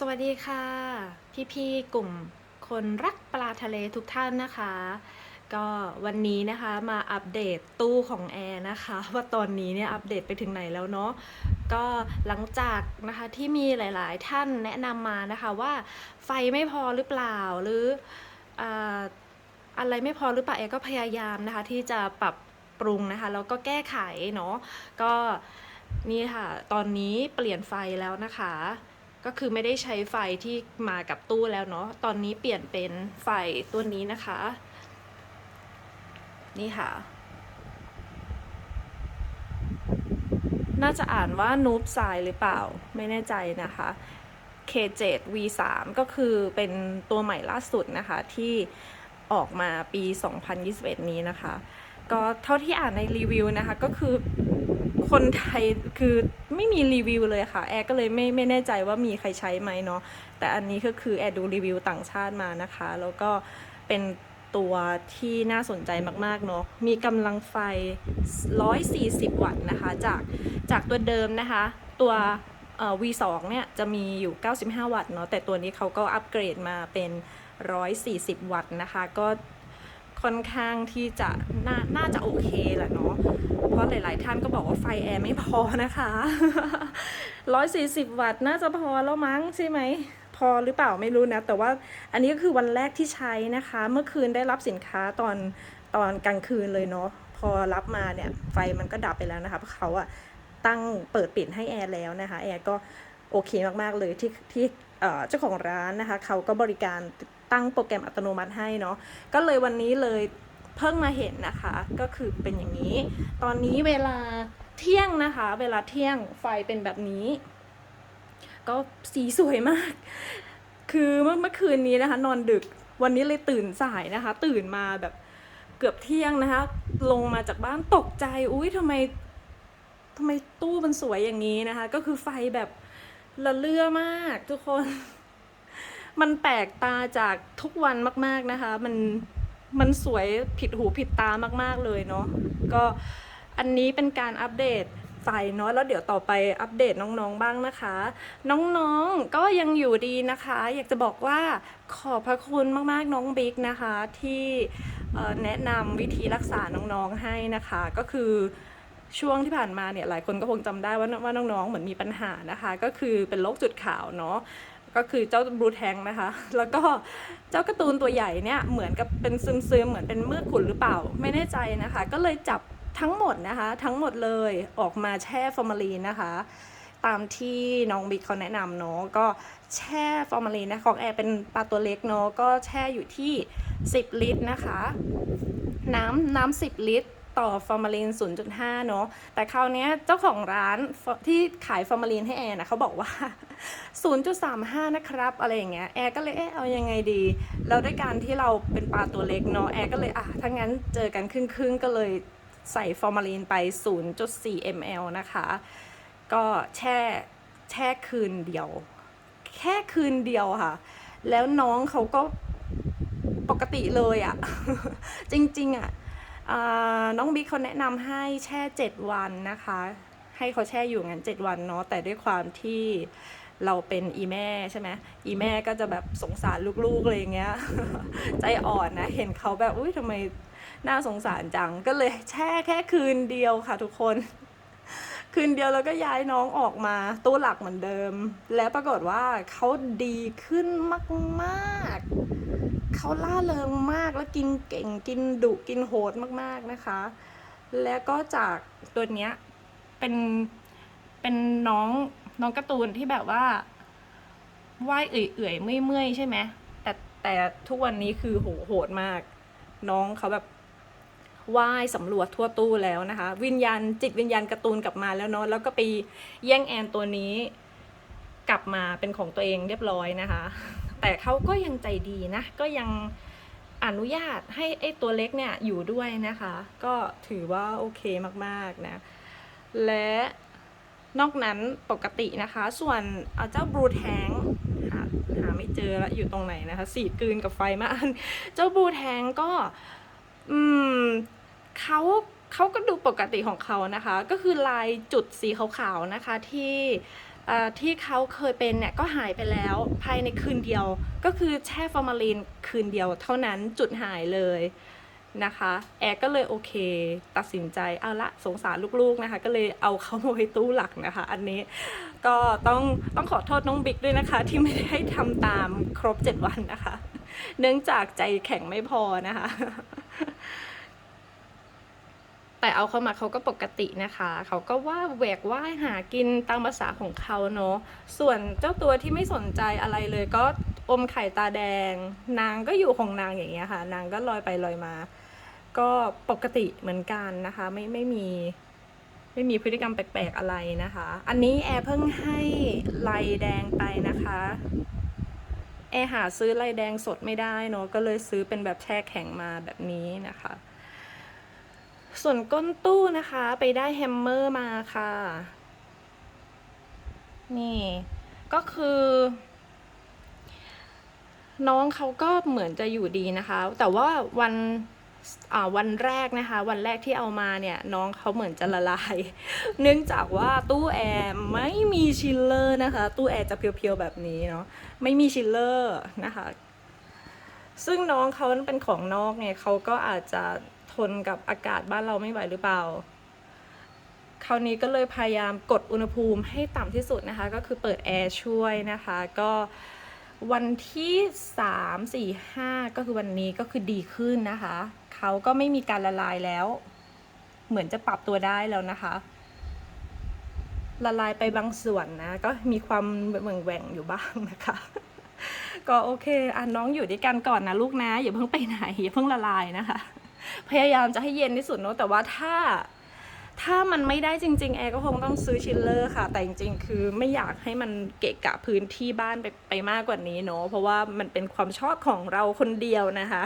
สวัสดีค่ะ พี่ๆกลุ่มคนรักปลาทะเลทุกท่านนะคะ ก็วันนี้นะคะมาอัปเดตตู้ของแอร์นะคะ ว่าตอนนี้เนี่ยอัปเดตไปถึงไหนแล้วเนาะก็หลังจากนะคะที่มีหลายๆท่านแนะนำมานะคะว่าไฟไม่พอหรือเปล่าหรืออาอะไรไม่พอหรือเปล่าแอร์ก็พยายามนะคะ ที่จะปรับปรุงนะคะแล้วก็แก้ไขเนาะก็นี่ค่ะ ตอนนี้เปลี่ยนไฟแล้วนะคะ ก็คือไม่ได้ใช้ไฟที่มากับตู้แล้วเนาะ ตอนนี้เปลี่ยนเป็นไฟตัวนี้นะคะ นี่ค่ะ น่าจะอ่านว่านูบไซหรือเปล่า ไม่แน่ใจนะคะ K7 V3 ก็คือเป็นตัวใหม่ล่าสุดนะคะ ที่ออกมาปี 2021 นี้นะคะ ก็เท่าที่อ่านในรีวิวนะคะ ก็คือคนไทยคือ ไม่มีรีวิวเลยค่ะ แอร์ก็เลยไม่ไม่แน่ใจว่ามีใครใช้ไหมเนาะแต่อันนี้ก็คือแอร์ดูรีวิวต่างชาติมานะคะ แล้วก็เป็นตัวที่น่าสนใจมากๆเนาะ มีกำลังไฟ 140 วัตต์นะคะ จากจากตัวเดิมนะคะ ตัวเอ่อ V2 เนี่ยจะมีอยู่ 95 วัตต์เนาะ แต่ตัวนี้เขาก็อัปเกรดมาเป็น 140 วัตต์นะคะ ก็ ค่อนข้างที่จะน่าน่าจะโอเคแหละเนาะ เพราะหลาย ๆ ท่านก็บอกว่าไฟแอร์ไม่พอนะคะ 140 วัตต์น่าจะพอแล้วมั้งใช่ไหม พอหรือเปล่าไม่รู้นะ แต่ว่าอันนี้ก็คือวันแรกที่ใช้นะคะ เมื่อคืนได้รับสินค้าตอนตอนกลางคืนเลยเนาะ พอรับมาเนี่ยไฟมันก็ดับไปแล้วนะคะเพราะเขาอะตั้งเปิดปิดให้แอร์แล้วนะคะ แอร์ก็โอเคมาก ๆ เลยที่ที่เจ้าของร้านนะคะ เขาก็บริการ ตั้งโปรแกรมอัตโนมัติให้เนาะก็เลยวันนี้เลยเพิ่งมาเห็นนะคะ ก็คือเป็นอย่างนี้ ตอนนี้เวลาเที่ยงนะคะ เวลาเที่ยงไฟเป็นแบบนี้ ก็สีสวยมาก คือเมื่อเมื่อคืนนี้นะคะ นอนดึกวันนี้เลยตื่นสายนะคะ ตื่นมาแบบเกือบเที่ยงนะคะ ลงมาจากบ้านตกใจ อุ้ยทำไมทำไมตู้มันสวยอย่างนี้นะคะ ก็คือไฟแบบละเลื่อมากทุกคน มันแปลกตาจากทุกวันมากๆนะคะ มันมันสวยผิดหูผิดตามากๆเลยเนาะก็อันนี้เป็นการอัปเดตไฟเนาะแล้วเดี๋ยวต่อไปอัปเดตน้องๆบ้างนะคะ น้องๆก็ยังอยู่ดีนะคะ อยากจะบอกว่าขอบพระคุณมากๆน้องบิ๊กนะคะ ที่แนะนำวิธีรักษาน้องๆให้นะคะ ก็คือช่วงที่ผ่านมาเนี่ยหลายคนก็คงจำได้ว่าว่าน้องๆเหมือนมีปัญหานะคะ ก็คือเป็นโรคจุดขาวเนาะ ก็คือเจ้าบลูแทงนะคะ แล้วก็เจ้าการ์ตูนตัวใหญ่เนี่ยเหมือนกับเป็นซึมๆเหมือนเป็นมือกขุ่นหรือเปล่า ไม่แน่ใจนะคะ ก็เลยจับทั้งหมดนะคะ ทั้งหมดเลยออกมาแช่ฟอร์มาลีนนะคะ ตามที่น้องบิ๊กเขาแนะนำเนาะก็แช่ฟอร์มาลีนนะของแอร์เป็นปลาตัวเล็กเนาะก็แช่อยู่ที่ 10 ลิตรนะคะ น้ำน้ำ10 ลิตร ต่อฟอร์มาลีน0.5 เนาะ แต่คราวนี้เจ้าของร้านที่ขายฟอร์มาลีนให้แอร์นะเขาบอกว่า 0.35 นะครับ อะไรอย่างเงี้ย แอร์ก็เลยเอ๊ะเอายังไงดี แล้วด้วยการที่เราเป็นปลาตัวเล็กเนาะ แอร์ก็เลยอะถ้างั้นเจอกันครึ่งๆก็เลยใส่ฟอร์มาลีนไป 0.4 ml นะคะ ก็แช่แช่คืนเดียว แค่คืนเดียวค่ะ แล้วน้องเขาก็ปกติเลยอะ่ะ จริง ๆอะ่ะ น้องบิ๊กเขาแนะนำให้แช่ 7 วันนะคะ ให้เขาแช่อยู่งั้น 7 วันเนาะแต่ด้วยความที่เราเป็นอีแม่ใช่ไหมอีแม่ก็จะแบบสงสารลูกๆอะไรอย่างเงี้ย ใจอ่อนนะ เห็นเขาแบบอุ้ยทำไมน่าสงสารจังก็เลยแช่แค่คืนเดียวค่ะทุกคน คืนเดียวแล้วก็ย้ายน้องออกมาตู้หลักเหมือนเดิม แล้วปรากฏว่าเขาดีขึ้นมาก ๆ เขาล่าเริงมากแล้วกินเก่งกินดุกินโหดมากๆนะคะ แล้วก็จากตัวเนี้ยเป็นเป็นน้องน้องการ์ตูนที่แบบว่าว่ายเอื่อยๆเมื่อยๆใช่ไหมแต่แต่ทุกวันนี้คือโหโหดมาก น้องเขาแบบว่ายสำรวจทั่วตู้แล้วนะคะ วิญญาณจิตวิญญาณการ์ตูนกลับมาแล้วเนาะแล้วก็ไปแย่งแอนตัวนี้ กลับมาเป็นของตัวเองเรียบร้อยนะคะ แต่เขาก็ยังใจดีนะ ก็ยังอนุญาตให้ไอ้ตัวเล็กเนี่ยอยู่ด้วยนะคะ ก็ถือว่าโอเคมากๆนะ และนอกนั้นปกตินะคะ ส่วนเอาเจ้าบลูแทงหาหาไม่เจอละอยู่ตรงไหนนะคะ สีกืนกับไฟมากเจ้าบลูแทงก็ อืมเขาเขาก็ดูปกติของเขานะคะ ก็คือลายจุดสีขาวๆนะคะที่ ที่เขาเคยเป็นเนี่ยก็หายไปแล้วภายในคืนเดียว ก็คือแช่ฟอร์มาลีนคืนเดียวเท่านั้นจุดหายเลยนะคะแอร์ก็เลยโอเค ตัดสินใจเอาละสงสารลูกๆนะคะ ก็เลยเอาเขามาไว้ตู้หลักนะคะ อันนี้ก็ต้องต้องขอโทษน้องบิ๊กด้วยนะคะ ที่ไม่ได้ทำตามครบ 7 วันนะคะ เนื่องจากใจแข็งไม่พอนะคะ แต่เอาเข้ามาเขาก็ปกตินะคะ เขาก็ว่าแหวกว่ายหากินตามภาษาของเขาเนาะ ส่วนเจ้าตัวที่ไม่สนใจอะไรเลยก็อมไข่ตาแดง นางก็อยู่ของนางอย่างเงี้ยค่ะ นางก็ลอยไปลอยมา ก็ปกติเหมือนกันนะคะ ไม่ไม่มีไม่มีพฤติกรรมแปลกๆอะไรนะคะ อันนี้แอร์เพิ่งให้ไลแดงไปนะคะ แอร์หาซื้อไลแดงสดไม่ได้เนาะ ก็เลยซื้อเป็นแบบแช่แข็งมาแบบนี้นะคะ ส่วนก้นตู้นะคะไปได้แฮมเมอร์มาค่ะ นี่ ก็คือ น้องเขาก็เหมือนจะอยู่ดีนะคะ แต่ว่าวันอ่าวันแรกนะคะ วันแรกที่เอามาเนี่ยน้องเขาเหมือนจะละลาย เนื่องจากว่าตู้แอร์ไม่มีชิลเลอร์นะคะ ตู้แอร์จะเพียวๆแบบนี้เนาะไม่มีชิลเลอร์นะคะ ซึ่งน้องเขาเป็นของนอกเนี่ยเขาก็อาจจะ นกับอากาศบ้านเราไม่ไหวหรือเปล่า คราวนี้ก็เลยพยายามกดอุณหภูมิให้ต่ำที่สุดนะคะ ก็คือเปิดแอร์ช่วยนะคะ ก็วันที่ 3 4 5 ก็คือวันนี้ก็คือดีขึ้นนะคะ เขาก็ไม่มีการละลายแล้ว เหมือนจะปรับตัวได้แล้วนะคะ ละลายไปบางส่วนนะ ก็มีความเหม่งแหว่งอยู่บ้างนะคะ ก็โอเคอะน้องอยู่ด้วยกันก่อนนะลูกนะ อย่าเพิ่งไปไหนอย่าเพิ่งละลายนะคะ พยายามจะให้เย็นที่สุดเนอะแต่ว่าถ้าถ้ามันไม่ได้จริง ๆ แอร์ก็คงต้องซื้อชิลเลอร์ค่ะ แต่จริง ๆ คือไม่อยากให้มันเกะกะพื้นที่บ้านไปไปมากกว่านี้เนอะเพราะว่ามันเป็นความชอบของเราคนเดียวนะคะ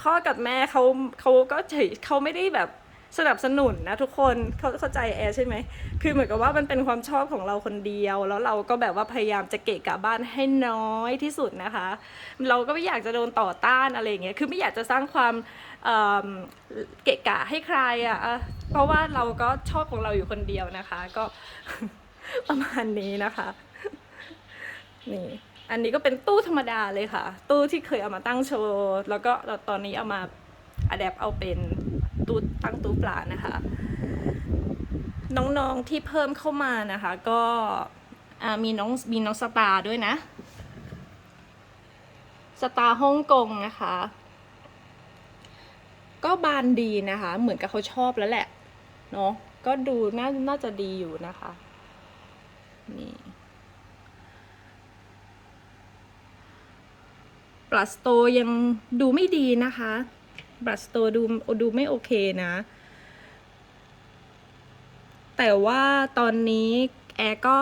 พ่อกับแม่เขาเขาก็เฉยเขาไม่ได้แบบ สนับสนุนนะทุกคนเขาเข้าใจแอร์ใช่ไหมคือเหมือนกับว่ามันเป็นความชอบของเราคนเดียว แล้วเราก็แบบว่าพยายามจะเกะกะบ้านให้น้อยที่สุดนะคะ เราก็ไม่อยากจะโดนต่อต้านอะไรอย่างเงี้ยคือไม่อยากจะสร้างความเเกะกะให้ใครอะ่ะเพราะว่าเราก็ชอบของเราอยู่คนเดียวนะคะ ก็ประมาณนี้นะคะนี่อันนี้ก็เป็นตู้ธรรมดาเลยค่ะ ตู้ที่เคยเอามาตั้งโชว์ แล้วก็ตอนนี้เอามาอัดแอปเอาเป็น ตู้ตั้งตู้ปลานะคะ น้องๆที่เพิ่มเข้ามานะคะ ก็มีน้องมีน้องสตาร์ด้วยนะ สตาร์ฮ่องกงนะคะ ก็บานดีนะคะ เหมือนกับเขาชอบแล้วแหละเนาะก็ดูน่าน่าจะดีอยู่นะคะนี่บลัสโตยังดูไม่ดีนะคะ บลัสโตดูดูไม่โอเคนะ แต่ว่าตอนนี้แอร์ก็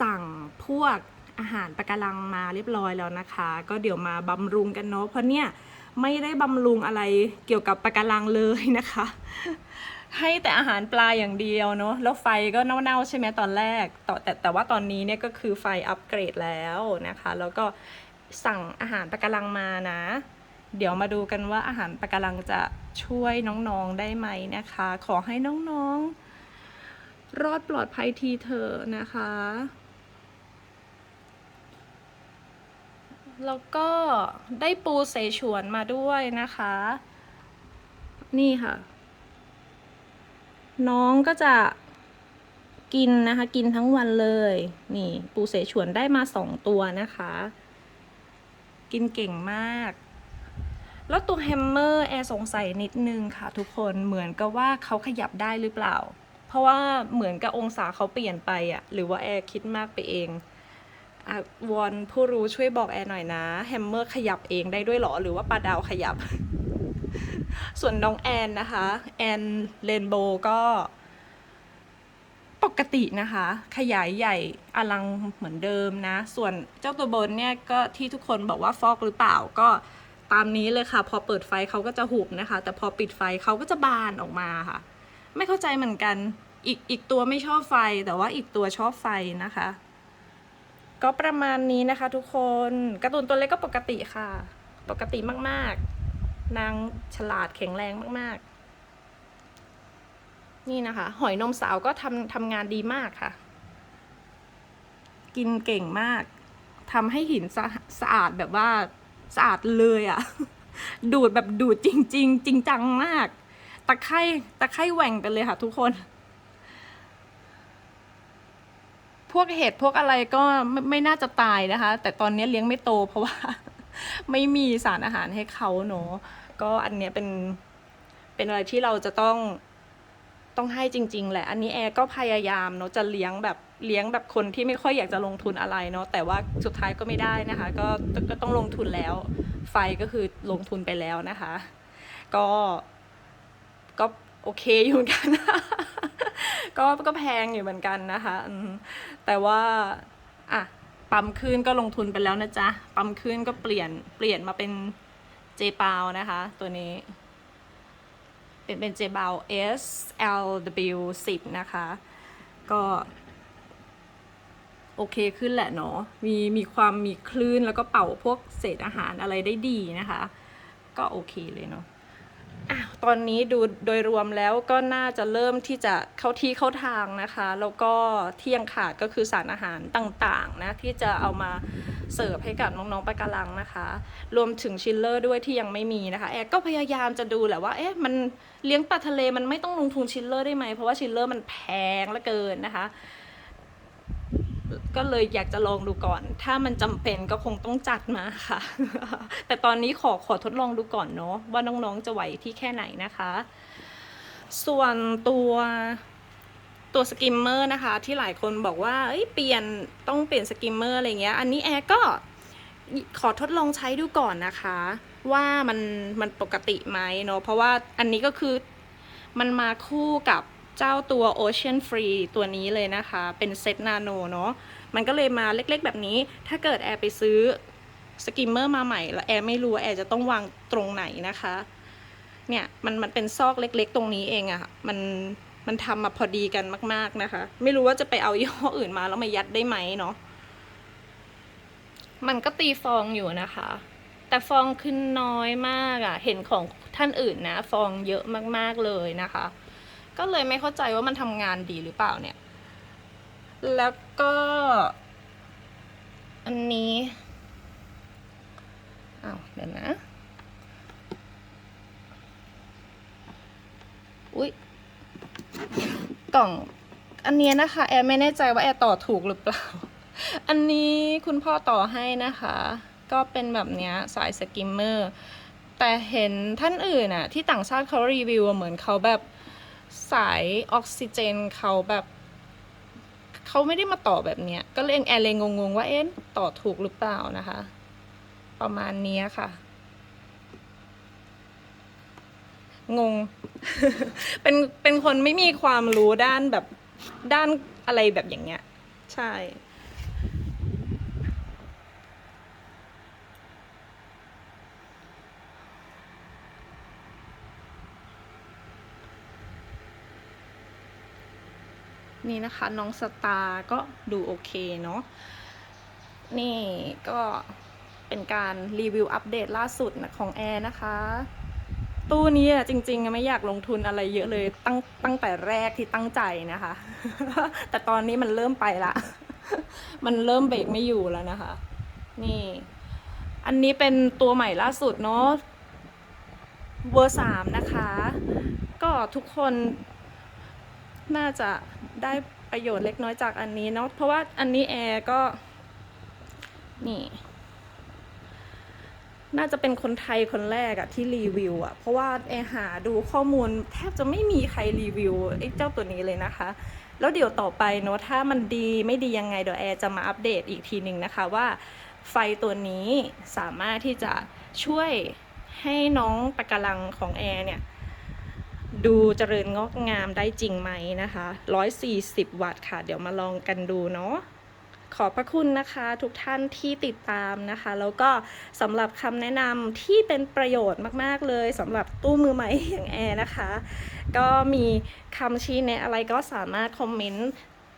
สั่งพวกอาหารปะการังมาเรียบร้อยแล้วนะคะ ก็เดี๋ยวมาบำรุงกันเนาะเพราะเนี่ยไม่ได้บำรุงอะไรเกี่ยวกับปะการังเลยนะคะ ให้แต่อาหารปลาอย่างเดียวเนาะแล้วไฟก็เน่าๆใช่ไหมตอนแรกต่แต่แต่ว่าตอนนี้เนี่ยก็คือไฟอัปเกรดแล้วนะคะ แล้วก็สั่งอาหารปะการังมานะ เดี๋ยวมาดูกันว่าอาหารปะการังจะช่วยน้องๆได้ไหมนะคะ ขอให้น้องๆ รอดปลอดภัยทีเถอะนะคะ แล้วก็ได้ปูเสฉวนมาด้วยนะคะ นี่ค่ะ น้องก็จะกินนะคะ กินทั้งวันเลย นี่ ปูเสฉวนได้มาสองตัวนะคะ กินเก่งมาก แล้วตัวแฮมเมอร์แอร์สงสัยนิดนึงค่ะทุกคนเหมือนกับว่าเขาขยับได้หรือเปล่า เพราะว่าเหมือนกับองศาเขาเปลี่ยนไปอะหรือว่าแอร์คิดมากไปเองอะวอนผู้รู้ช่วยบอกแอร์หน่อยนะแฮมเมอร์ขยับเองได้ด้วยหรอ หรือว่าปลาดาวขยับ ส่วนน้องแอนนะคะ แอนเรนโบก็ปกตินะคะ ขยายใหญ่อลังเหมือนเดิมนะ ส่วนเจ้าตัวบนเนี่ยก็ที่ทุกคนบอกว่าฟอกหรือเปล่าก็ ตามนี้เลยค่ะ พอเปิดไฟเขาก็จะหุบนะคะ แต่พอปิดไฟเขาก็จะบานออกมาค่ะ ไม่เข้าใจเหมือนกันอีกอีกตัวไม่ชอบไฟแต่ว่าอีกตัวชอบไฟนะคะ ก็ประมาณนี้นะคะทุกคนการ์ตูนตัวเล็กก็ปกติค่ะ ปกติมากๆ นางฉลาดแข็งแรงมากๆ นี่นะคะ หอยนมสาวก็ทำทำงานดีมากค่ะ กินเก่งมากทำให้หินสะสะอาดแบบว่า สะอาดเลยอะดูดแบบดูดจริงๆจริงจังมาก ตะไคร่ตะไคร่แหว่งไปเลยค่ะ ทุกคน พวกเห็ดพวกอะไรก็ไม่ไม่น่าจะตายนะคะ แต่ตอนนี้เลี้ยงไม่โตเพราะว่า ไม่มีสารอาหารให้เขาเนอะก็อันเนี้ยเป็นเป็นอะไรที่เราจะต้องต้องให้จริง ๆ แหละ อันนี้แอร์ก็พยายามเนาะจะเลี้ยงแบบ เลี้ยงแบบคนที่ไม่ค่อยอยากจะลงทุนอะไรเนาะแต่ว่าสุดท้ายก็ไม่ได้นะคะ ก็ก็ต้องลงทุนแล้ว ไฟก็คือลงทุนไปแล้วนะคะ ก็ก็โอเคอยู่เหมือนกันก็ก็แพงอยู่เหมือนกันนะคะแต่ว่าอะปั๊มคืนก็ลงทุนไปแล้วนะจ๊ะปั๊มคืนก็เปลี่ยนเปลี่ยนมาเป็นเจปาวนะคะ ตัวนี้ เป็นเป็นเจบาว SLW 10นะคะ ก็ โอเคขึ้นแหละเนาะมีมีความมีคลื่นแล้วก็เป่าพวกเศษอาหารอะไรได้ดีนะคะ ก็โอเคเลยเนาะอะตอนนี้ดูโดยรวมแล้วก็น่าจะเริ่มที่จะเข้าที่เข้าทางนะคะ แล้วก็ที่ยังขาดก็คือสารอาหารต่างๆนะที่จะเอามาเสิร์ฟให้กับน้องๆปลากระลังนะคะ รวมถึงชิลเลอร์ด้วยที่ยังไม่มีนะคะแอร์ก็พยายามจะดูแหละว่าเอ๊ะมันเลี้ยงปลาทะเลมันไม่ต้องลงทุนชิลเลอร์ได้ไหมเพราะว่าชิลเลอร์มันแพงเหลือเกินนะคะ ก็เลยอยากจะลองดูก่อน ถ้ามันจำเป็นก็คงต้องจัดมาค่ะ แต่ตอนนี้ขอขอทดลองดูก่อนเนาะว่าน้องๆจะไหวที่แค่ไหนนะคะ ส่วนตัวตัวสกิมเมอร์นะคะ ที่หลายคนบอกว่าเอ้ยเปลี่ยนต้องเปลี่ยนสกิมเมอร์อะไรเงี้ย อันนี้แอร์ก็ขอทดลองใช้ดูก่อนนะคะ ว่ามันมันปกติไหมเนาะเพราะว่าอันนี้ก็คือมันมาคู่กับเจ้าตัว Ocean Free ตัวนี้เลยนะคะ เป็นเซตนาโนเนาะ มันก็เลยมาเล็กๆ แบบนี้ ถ้าเกิดแอร์ไปซื้อสกิมเมอร์มาใหม่ แล้วแอร์ไม่รู้ว่าแอร์จะต้องวางตรงไหนนะคะ เนี่ยมันมันเป็นซอกเล็กๆ ตรงนี้เองอะค่ะมันมันทำมาพอดีกันมาก ๆนะคะ ไม่รู้ว่าจะไปเอายี่ห้ออื่นมาแล้วมายัดได้ไหมเนาะมันก็ตีฟองอยู่นะคะ แต่ฟองขึ้นน้อยมากอะเห็นของท่านอื่นนะ ฟองเยอะมากๆเลยนะคะ ก็เลยไม่เข้าใจว่ามันทำงานดีหรือเปล่าเนี่ย แล้วก็ อันนี้อ้าวเดี๋ยวนะ อุ๊ย กล่อง อันเนี้ยนะคะ แอร์ไม่แน่ใจว่าแอร์ต่อถูกหรือเปล่า อันนี้คุณพ่อต่อให้นะคะ ก็เป็นแบบนี้สายสกิมเมอร์ แต่เห็นท่านอื่นอะที่ต่างชาติเขารีวิวเหมือนเขาแบบสายออกซิเจนเขาแบบ เขาไม่ได้มาต่อแบบเนี้ย ก็เลยแอร์เลยงงๆว่าเอ๊ะต่อถูกหรือเปล่านะคะ ประมาณนี้ค่ะ งง เป็นเป็นคนไม่มีความรู้ด้านแบบด้านอะไรแบบอย่างเงี้ย ใช่ นี่นะคะน้องสตาร์ก็ดูโอเคเนาะนี่ก็เป็นการรีวิวอัปเดตล่าสุดนะของแอร์นะคะ ตู้นี้จริงๆ ไม่อยากลงทุนอะไรเยอะเลยตั้งตั้งแต่แรกที่ตั้งใจนะคะ แต่ตอนนี้มันเริ่มไปละ มันเริ่มเบรกไม่อยู่แล้วนะคะ นี่ อันนี้เป็นตัวใหม่ล่าสุดเนาะเวอร์สามนะคะ ก็ทุกคน น่าจะได้ประโยชน์เล็กน้อยจากอันนี้เนาะเพราะว่าอันนี้แอร์ก็นี่น่าจะเป็นคนไทยคนแรกอะที่รีวิวอะเพราะว่าแอร์หาดูข้อมูลแทบจะไม่มีใครรีวิวไอ้เจ้าตัวนี้เลยนะคะ แล้วเดี๋ยวต่อไปเนอะถ้ามันดีไม่ดียังไงเดี๋ยวแอร์จะมาอัปเดตอีกทีหนึ่งนะคะว่า ไฟตัวนี้สามารถที่จะช่วยให้น้องปะการังของแอร์เนี่ย ดูเจริญงอกงามได้จริงไหมนะคะ 140 วัตต์ค่ะ เดี๋ยวมาลองกันดูเนาะขอบพระคุณนะคะทุกท่านที่ติดตามนะคะ แล้วก็สำหรับคำแนะนำที่เป็นประโยชน์มาก ๆ เลยสำหรับตู้มือใหม่อย่างแอร์นะคะ ก็มีคำชี้แนะอะไรก็สามารถคอมเมนต์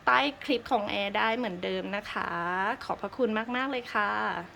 ใต้คลิปของแอร์ได้เหมือนเดิมนะคะ ขอบพระคุณมาก ๆ เลยค่ะ